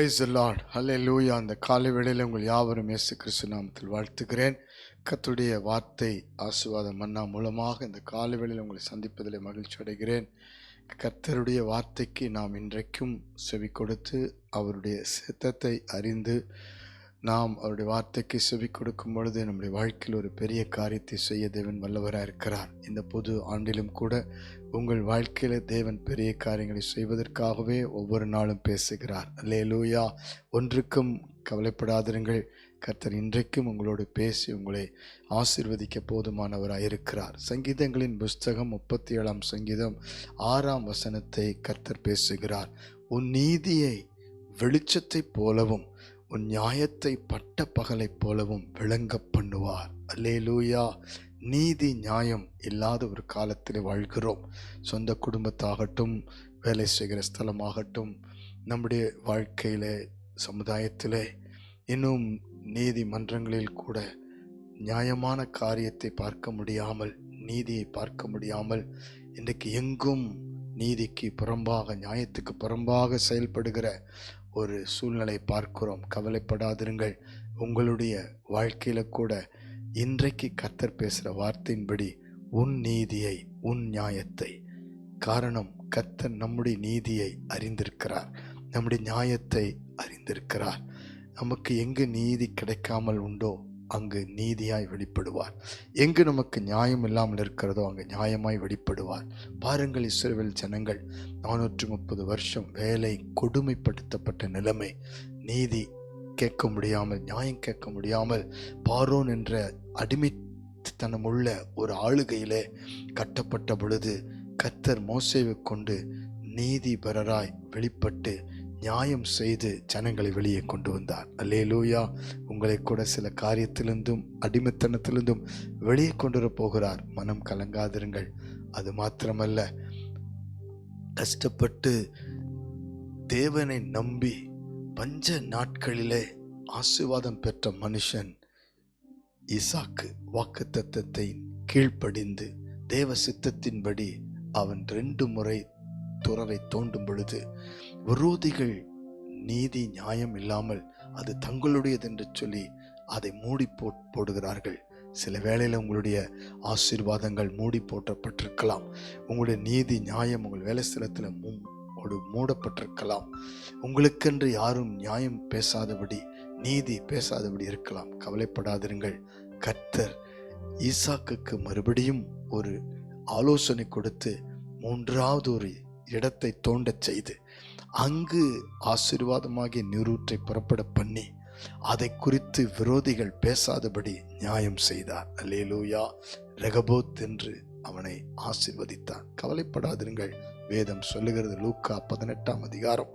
Price Lord ஹலே லூயா அந்த காலை வேளையில் உங்கள் யாவரும் இயேசு கிறிஸ்து நாமத்தில் வாழ்த்துகிறேன். கர்த்தருடைய வார்த்தை ஆசீர்வாதம் மன்னா மூலமாக இந்த காலை வேளையில் உங்களை சந்திப்பதில் மகிழ்ச்சி அடைகிறேன். கர்த்தருடைய வார்த்தைக்கு நாம் இன்றைக்கும் செவி கொடுத்து அவருடைய சித்தத்தை அறிந்து நாம் அவருடைய வார்த்தைக்கு செவி கொடுக்கும் பொழுது நம்முடைய வாழ்க்கையில் ஒரு பெரிய காரியத்தை செய்ய தேவன் வல்லவராக இருக்கிறார். இந்த புது ஆண்டிலும் கூட உங்கள் வாழ்க்கையில் தேவன் பெரிய காரியங்களை செய்வதற்காகவே ஒவ்வொரு நாளும் பேசுகிறார். அல்லேலூயா. ஒன்றுக்கும் கவலைப்படாதிருங்கள். கர்த்தர் இன்றைக்கும் உங்களோடு பேசி உங்களை ஆசிர்வதிக்க போதுமானவராக இருக்கிறார். சங்கீதங்களின் புஸ்தகம் முப்பத்தி ஏழாம் சங்கீதம் ஆறாம் வசனத்தை கர்த்தர் பேசுகிறார். உன் நீதியை வெளிச்சத்தைப் போலவும் உன் நியாயத்தை பட்ட பகலைப் போலவும் விளங்க பண்ணுவார். அல்லேலூயா. நீதி நியாயம் இல்லாத ஒரு காலத்தில் வாழ்கிறோம். சொந்த குடும்பத்தாகட்டும் வேலை செய்கிற ஸ்தலமாகட்டும் நம்முடைய வாழ்க்கையில் சமுதாயத்தில் இன்னும் நீதிமன்றங்களில் கூட நியாயமான காரியத்தை பார்க்க முடியாமல் நீதியை பார்க்க முடியாமல் இன்றைக்கு எங்கும் நீதிக்கு புறம்பாக நியாயத்துக்கு புறம்பாக செயல்படுகிற ஒரு சூழ்நிலை பார்க்கிறோம். கவலைப்படாதிருங்கள். உங்களுடைய வாழ்க்கையில் கூட இன்றைக்கு கர்த்தர் பேசுகிற வார்த்தையின்படி உன் நீதியை உன் நியாயத்தை. காரணம் கர்த்தர் நம்முடைய நீதியை அறிந்திருக்கிறார். நம்முடைய நியாயத்தை அறிந்திருக்கிறார். நமக்கு எங்கு நீதி கிடைக்காமல் உண்டோ அங்கு நீதியாய் வெளிப்படுவார். எங்கு நமக்கு நியாயம் இல்லாமல் இருக்கிறதோ அங்கு நியாயமாய் வெளிப்படுவார். பாருங்கள் இஸ்ரேல் ஜனங்கள் நானூற்றி முப்பது வருஷம் வேலை கொடுமைப்படுத்தப்பட்ட நிலைமை. நீதி கேட்க முடியாமல் நியாயம் கேட்க முடியாமல் பாரோன் என்ற அடிமைத்தனமுள்ள ஒரு ஆளுகையிலே கட்டப்பட்ட பொழுது கத்தர் மோசேவை கொண்டு நீதிபரராய் வெளிப்பட்டு நியாயம் செய்து ஜனங்களை வெளியே கொண்டு வந்தார். அல்லேலூயா. உங்களை கூட சில காரியத்திலிருந்தும் அடிமைத்தனத்திலிருந்தும் வெளியே கொண்டு வர போகிறார். மனம் கலங்காதிருங்கள். அது மாத்திரமல்ல. கஷ்டப்பட்டு தேவனை நம்பி பஞ்ச நாட்களிலே ஆசீர்வாதம் பெற்ற மனுஷன் இசாக்கு வாக்கு தத்தத்தை கீழ்ப்படிந்து தேவ சித்தத்தின்படி அவன் ரெண்டு முறை துறவை தோண்டும் பொழுது விரோதிகள் நீதி நியாயம் இல்லாமல் அது தங்களுடையது என்று சொல்லி அதை மூடி போ போடுகிறார்கள். சில வேளையில் உங்களுடைய ஆசீர்வாதங்கள் மூடி போட்டப்பட்டிருக்கலாம். உங்களுடைய நீதி நியாயம் உங்கள் வேலை ஸ்தலத்தில் ஒரு மூடப்பட்டிருக்கலாம். உங்களுக்கென்று யாரும் நியாயம் பேசாதபடி நீதி பேசாதபடி இருக்கலாம். கவலைப்படாதிருங்கள். கர்த்தர் ஈசாக்குக்கு மறுபடியும் ஒரு ஆலோசனை கொடுத்து மூன்றாவது ஒரு இடத்தை தோண்டச் செய்து அங்கு ஆசீர்வாதமாகிய நீரூற்றை புறப்பட பண்ணி அதை குறித்து விரோதிகள் பேசாதபடி நியாயம் செய்தார். அலேலூயா ரெகபோத் என்று அவனை ஆசிர்வதித்தார் கவலைப்படாதிருங்கள். வேதம் சொல்லுகிறது. லூக்கா பதினெட்டாம் அதிகாரம்.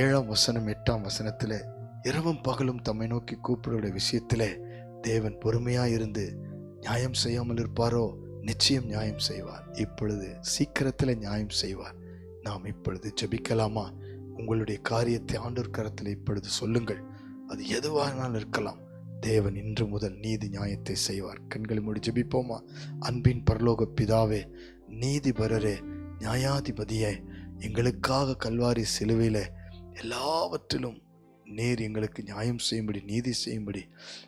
ஏழாம் வசனம் எட்டாம் வசனத்தில் இரவும் பகலும் தம்மை நோக்கி கூப்பிடுடைய விஷயத்திலே தேவன் பொறுமையாக இருந்து நியாயம் செய்யாமல் இருப்பாரோ? நிச்சயம் நியாயம் செய்வார். இப்பொழுது சீக்கிரத்தில் நியாயம் செய்வார். நாம் இப்பொழுது ஜபிக்கலாமா? உங்களுடைய காரியத்தை ஆண்டோர் கரத்தில் இப்பொழுது சொல்லுங்கள். அது எதுவானாலும் இருக்கலாம். தேவன் இன்று முதல் நீதி நியாயத்தை செய்வார். கண்களை மூடி ஜபிப்போமா? அன்பின் பரலோக பிதாவே நீதிபரரே நியாயாதிபதியே எங்களுக்காக கல்வாரி சிலுவையில் எல்லாவற்றிலும் நீர் எங்களுக்கு நியாயம் செய்யும்படி நீதி செய்யும்படி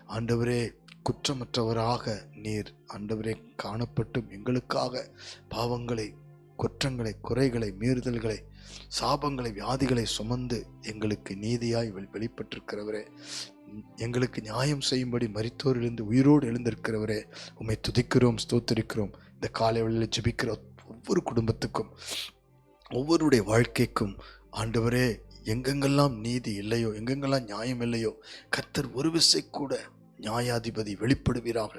ஆண்டவரே குற்றமற்றவராக நீர் ஆண்டவரே காணப்பட்டும் எங்களுக்காக பாவங்களை குற்றங்களை குறைகளை மீறுதல்களை சாபங்களை வியாதிகளை சுமந்து எங்களுக்கு நீதியாய் வெளிப்பட்டிருக்கிறவரே. எங்களுக்கு நியாயம் செய்யும்படி மறித்தோரிலிருந்து உயிரோடு எழுந்திருக்கிறவரே. உண்மை துதிக்கிறோம் ஸ்தோத்தரிக்கிறோம். இந்த காலை வழியில் ஜபிக்கிற ஒவ்வொரு குடும்பத்துக்கும் ஒவ்வொருடைய வாழ்க்கைக்கும் ஆண்டவரே எங்கெங்கெல்லாம் நீதி இல்லையோ எங்கெங்கெல்லாம் நியாயம் இல்லையோ கர்த்தர் ஒரு விசை கூட நியாயாதிபதி வெளிப்படுவீராக.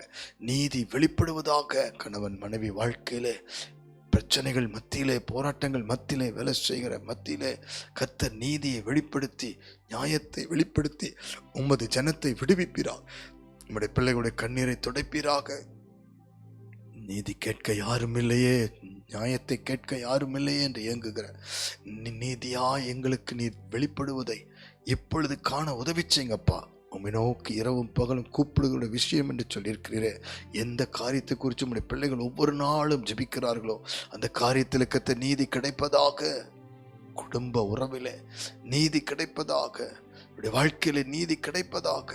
நீதி வெளிப்படுவதாக கணவன் மனைவி வாழ்க்கையிலே பிரச்சனைகள் மத்தியிலே போராட்டங்கள் மத்தியிலே வேலை செய்கிற மத்தியிலே கத்த நீதியை வெளிப்படுத்தி நியாயத்தை வெளிப்படுத்தி உமது ஜனத்தை விடுவிப்பீராக. உம்முடைய பிள்ளைகளுடைய கண்ணீரை துடைப்பீராக. நீதி கேட்க யாரும் இல்லையே நியாயத்தை கேட்க யாரும் இல்லையே என்று இயங்குகிற நீதியா எங்களுக்கு நீர் வெளிப்படுவதை இப்பொழுது காண உதவி செய்யுங்கப்பா. உம்மை நோக்கி இரவும் பகலும் கூப்பிடுகிற விஷயம் என்று சொல்லியிருக்கிறீரே. எந்த காரியத்தை குறித்து உடைய பிள்ளைகள் ஒவ்வொரு நாளும் ஜெபிக்கிறார்களோ அந்த காரியத்தில் கத்த நீதி கிடைப்பதாக. குடும்ப உறவில் நீதி கிடைப்பதாக. இவருடைய வாழ்க்கையில் நீதி கிடைப்பதாக.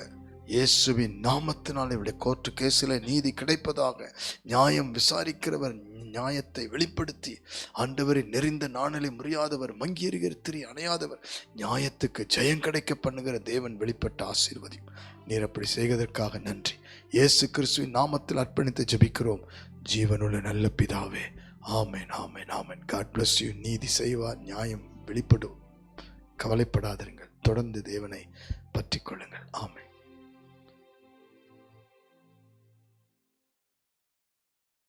இயேசுவின் நாமத்தினால் இவருடைய கோர்ட்டு கேஸில் நீதி கிடைப்பதாக. நியாயம் விசாரிக்கிறவர் நியாயத்தை வெளிப்படுத்தி ஆண்டவரை நெறிந்த நாணலை முறியாதவர் மங்கி திரி அணையாதவர் நியாயத்துக்கு ஜெயம் கிடைக்க பண்ணுகிற தேவன் வெளிப்பட்ட ஆசீர்வதியும். நீர் அப்படி செய்வதற்காக நன்றி. இயேசு கிறிஸ்துவின் நாமத்தில் அர்ப்பணித்து ஜெபிக்கிறோம். ஜீவனுள்ள நல்ல பிதாவே ஆமேன் ஆமேன் ஆமேன். காட் பிளஸ் யூ நீதி செய்வார் நியாயம் வெளிப்படும். கவலைப்படாதிருங்கள். தொடர்ந்து தேவனை பற்றிக் கொள்ளுங்கள். ஆமேன்.